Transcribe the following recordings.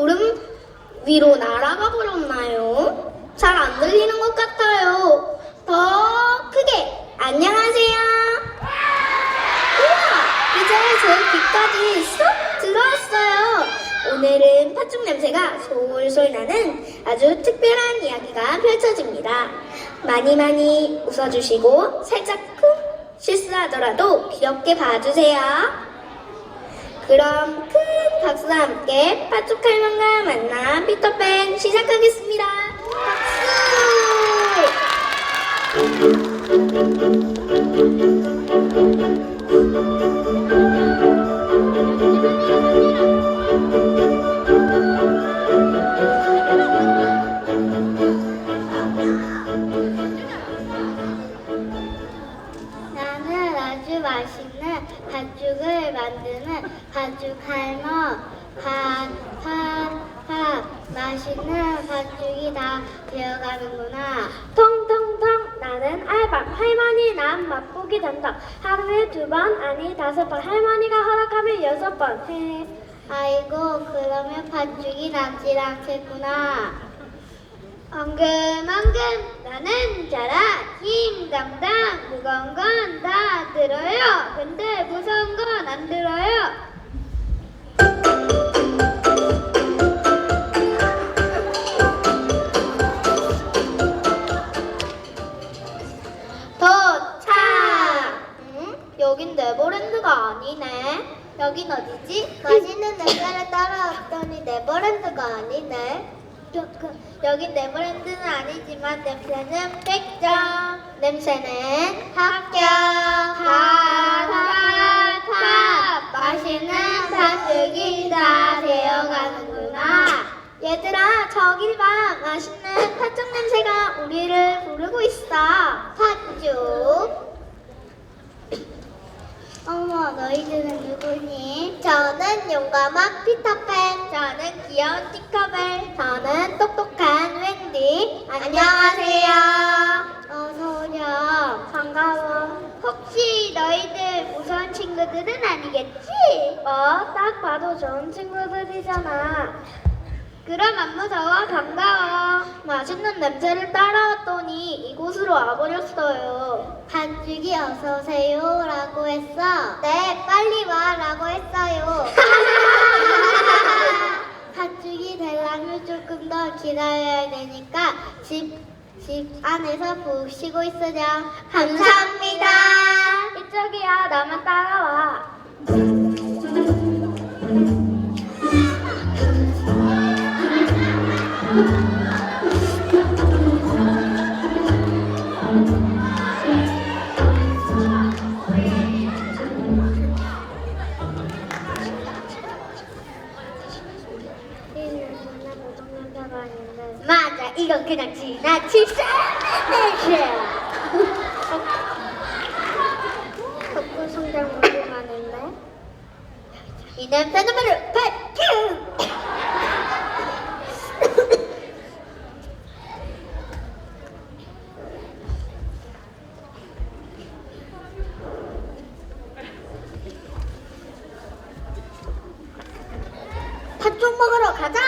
구름 위로 날아가 버렸나요? 잘 안 들리는 것 같아요. 더 크게 안녕하세요. 우와, 이제 제 귀까지 쏙 들어왔어요. 오늘은 팥죽 냄새가 솔솔 나는 아주 특별한 이야기가 펼쳐집니다. 많이 많이 웃어주시고 살짝 쿵 실수하더라도 귀엽게 봐주세요. 그럼 큰 박수와 함께 팥죽 할망과 만나 피터팬 시작하겠습니다. 나는 아주 맛있 는 팥죽을 만드는 팥죽 할머 팥팥팥 맛있는 팥죽이 다 되어가는구나. 통통통 나는 알바 할머니 난 맛보기 된다 하루에 두 번 아니 다섯 번. 할머니가 허락하면 여섯 번. 해. 아이고 그러면 팥죽이 남질 않겠구나. 엉금엉금 나는 자라 힘 담당 무거운 건 다 들어요 근데 무서운 건 안 들어요 도착! 응? 여긴 네버랜드가 아니네. 여긴 어디지? 맛있는 냄새를 따라왔더니 네버랜드가 아니네. 여, 그, 여긴 네버랜드는 아니지만 냄새는 100점. 냄새는 합격. 팥. 맛있는 팥죽이 다 되어가는구나. 얘들아, 저길 봐. 맛있는 팥죽 냄새가 우리를 부르고 있어. 팥죽. 너희들은 누구니? 저는 용감한 피터팬. 저는 귀여운 티커벨. 저는 똑똑한 웬디. 안녕하세요. 어서 오렴. 반가워. 혹시 너희들 무서운 친구들은 아니겠지? 어, 딱 봐도 좋은 친구들이잖아 그럼 안 무서워 반가워. 맛있는 냄새를 따라왔더니 이곳으로 와버렸어요. 반죽이 어서 오세요 라고 했어. 네 빨리 와 라고 했어요. 반죽이 되려면 조금 더 기다려야 되니까 집, 집 안에서 푹 쉬고 있으렴. 감사합니다. 이쪽이야. 나만 따라와 맞아, 이건 그냥 지나칠 수 냄새. 덕분 성장 궁금하는데 이 냄새는 바로 팥죽. 팥죽 먹으러 가자.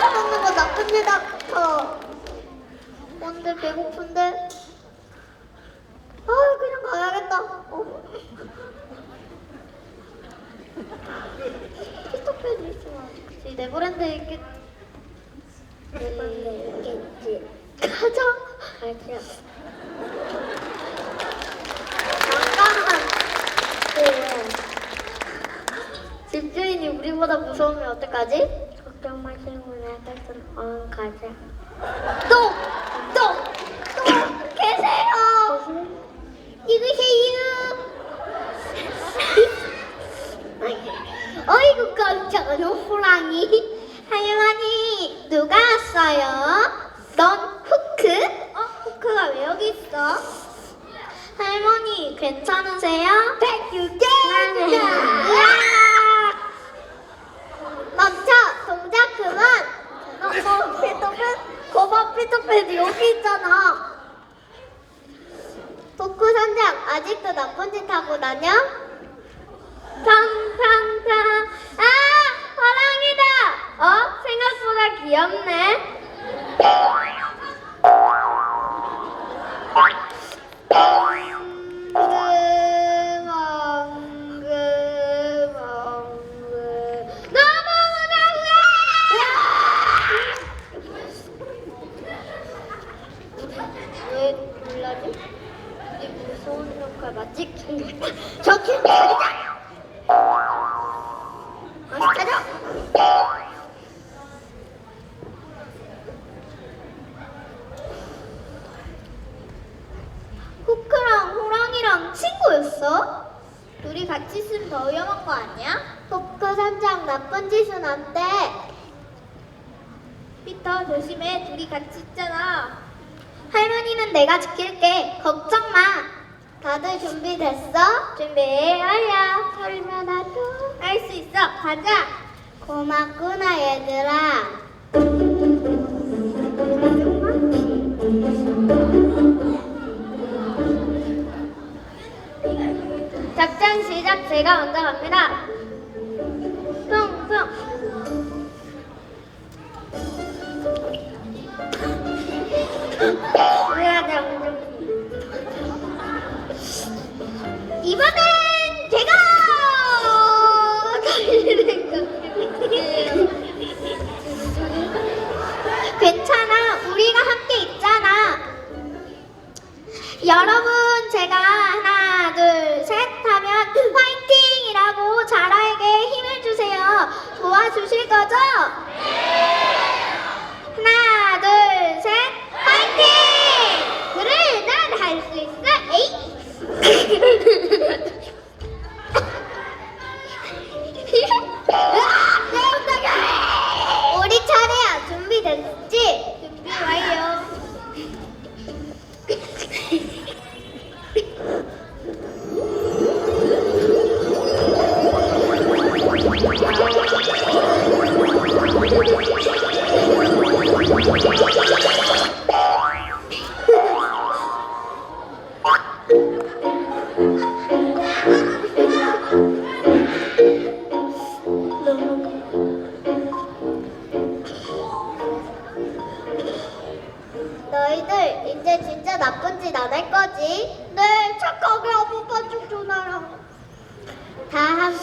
먹는 거 나쁜 일 같아. 근데 배고픈데. 아 그냥 가야겠다. 어. 피터팬이 있으면 좋겠지. 네버랜드 있겠. 네버랜드 있겠지. 가자. 가자. 잠깐만. 네. 집주인이 우리보다 무서우면 어떡하지? 걱정 마시고 나가서 얼른 가자 또! 또! 또! 계세요! 누구세요? 어이구 깜 짝아 호랑이 할머니 누가 왔어요? 넌 후크? 어? 후크가 왜 여기 있어? 할머니 괜찮으세요? 백유견! 멈춰! 동작 그만! 어, 어, 피터팬? 거봐, 피터팬 여기 있잖아. 도쿠 선장, 아직도 나쁜 짓 하고 다녀? 친구였어? 둘이 같이 있으면 더 위험한 거 아니야? 포크 선장 나쁜 짓은 안 돼. 피터 조심해. 둘이 같이 있잖아. 할머니는 내가 지킬게. 걱정 마. 다들 준비됐어? 준비 완료. 설마 나도. 할 수 있어. 가자. 고맙구나 얘들아. 시작. 제가 먼저 갑니다. 퉁퉁.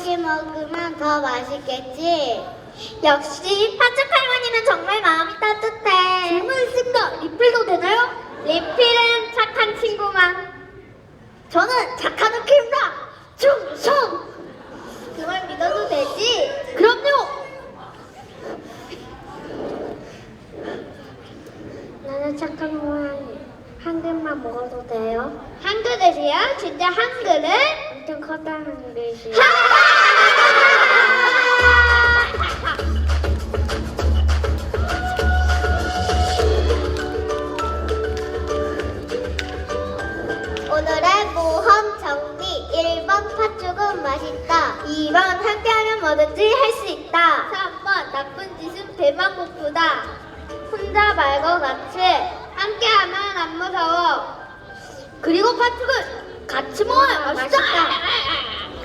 다 함께 먹으면 더 맛있겠지? 역시 파죽 할머니는 정말 마음이 따뜻해. 질문 있습니다. 리필도 되나요? 리필은 착한 친구만. 저는 착한 우키입니다. 충성. 그걸 믿어도 되지? 그럼요. 나는 착한 고양이. 한 그릇만 먹어도 돼요? 한 그릇이야? 진짜 한 그릇? 엄청 커다란 그릇이요. 오늘의 모험 정리 1번 팥죽은 맛있다 2번 함께하면 뭐든지 할 수 있다. 3번 나쁜 짓은 배만 고프다 혼자 말고 같이. 함께하면 안 무서워 그리고 파죽은 같이 먹어야 맛있다.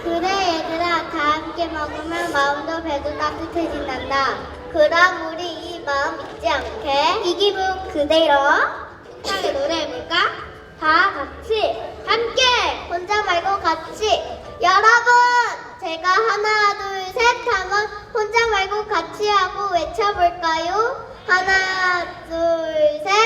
그래 얘들아 다 함께 먹으면 마음도 배도 따뜻해진단다 그럼 우리 이 마음 잊지 않게 이 기분 그대로. 함께 노래해볼까? 다 같이 함께 혼자 말고 같이 여러분 제가 하나 둘셋 하면 혼자 말고 같이 하고 외쳐볼까요? 하나 둘 셋.